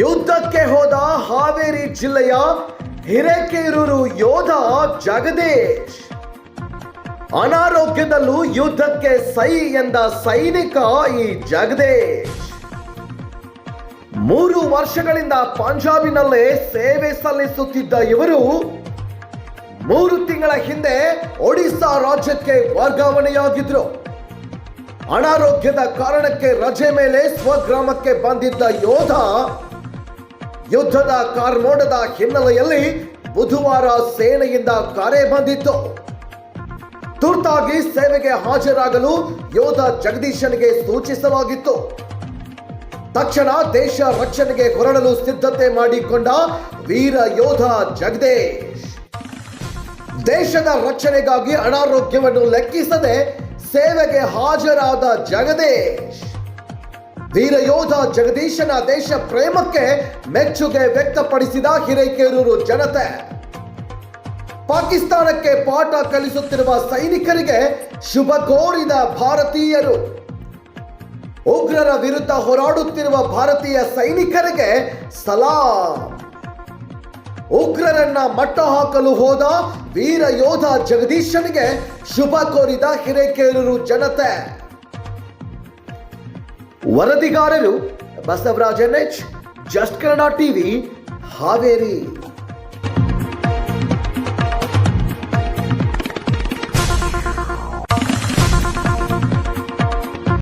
ಯುದ್ಧಕ್ಕೆ ಹೋದ ಹಾವೇರಿ ಜಿಲ್ಲೆಯ ಹಿರೇಕೇರೂರು ಯೋಧ ಜಗದೀಶ್. ಅನಾರೋಗ್ಯದಲ್ಲೂ ಯುದ್ಧಕ್ಕೆ ಸೈ ಎಂದ ಸೈನಿಕ ಈ ಜಗದೇಶ್. ಮೂರು ವರ್ಷಗಳಿಂದ ಪಂಜಾಬಿನಲ್ಲೇ ಸೇವೆ ಸಲ್ಲಿಸುತ್ತಿದ್ದ ಇವರು ಮೂರು ತಿಂಗಳ ಹಿಂದೆ ಒಡಿಶಾ ರಾಜ್ಯಕ್ಕೆ ವರ್ಗಾವಣೆಯಾಗಿದ್ರು. ಅನಾರೋಗ್ಯದ ಕಾರಣಕ್ಕೆ ರಜೆ ಮೇಲೆ ಸ್ವಗ್ರಾಮಕ್ಕೆ ಬಂದಿದ್ದ ಯೋಧ ಯುದ್ಧದ ಕಾರ್ಮೋಡದ ಹಿನ್ನೆಲೆಯಲ್ಲಿ ಬುಧವಾರ ಸೇನೆಯಿಂದ ಕರೆ ಬಂದಿತ್ತು. ತುರ್ತಾಗಿ ಸೇವೆಗೆ ಹಾಜರಾಗಲು ಯೋಧ ಜಗದೀಶನಿಗೆ ಸೂಚಿಸಲಾಗಿತ್ತು. ತಕ್ಷಣ ದೇಶ ರಕ್ಷಣೆಗೆ ಹೊರಡಲು ಸಿದ್ಧತೆ ಮಾಡಿಕೊಂಡ ವೀರ ಯೋಧ ಜಗದೀಶ್. ದೇಶದ ರಕ್ಷಣೆಗಾಗಿ ಅನಾರೋಗ್ಯವನ್ನು ಲೆಕ್ಕಿಸದೆ ಸೇವೆಗೆ ಹಾಜರಾದ ಜಗದೀಶ್. ವೀರ ಯೋಧ ಜಗದೀಶನ ದೇಶ ಪ್ರೇಮಕ್ಕೆ ಮೆಚ್ಚುಗೆ ವ್ಯಕ್ತಪಡಿಸಿದ ಹಿರೇಕೇರೂರು ಜನತೆ. ಪಾಕಿಸ್ತಾನಕ್ಕೆ ಪಾಠ ಕಲಿಸುತ್ತಿರುವ ಸೈನಿಕರಿಗೆ ಶುಭ ಕೋರಿದ ಭಾರತೀಯರು. ಉಗ್ರರ ವಿರುದ್ಧ ಹೋರಾಡುತ್ತಿರುವ ಭಾರತೀಯ ಸೈನಿಕರಿಗೆ ಸಲಾಂ. ಉಗ್ರರನ್ನ ಮಟ್ಟ ಹಾಕಲು ಹೋದ ವೀರ ಯೋಧ ಜಗದೀಶನಿಗೆ ಶುಭ ಕೋರಿದ ಹಿರೇಕೇರೂರು ಜನತೆ. ವರದಿಗಾರರು Basavaraj N H just Kannada TV Haveri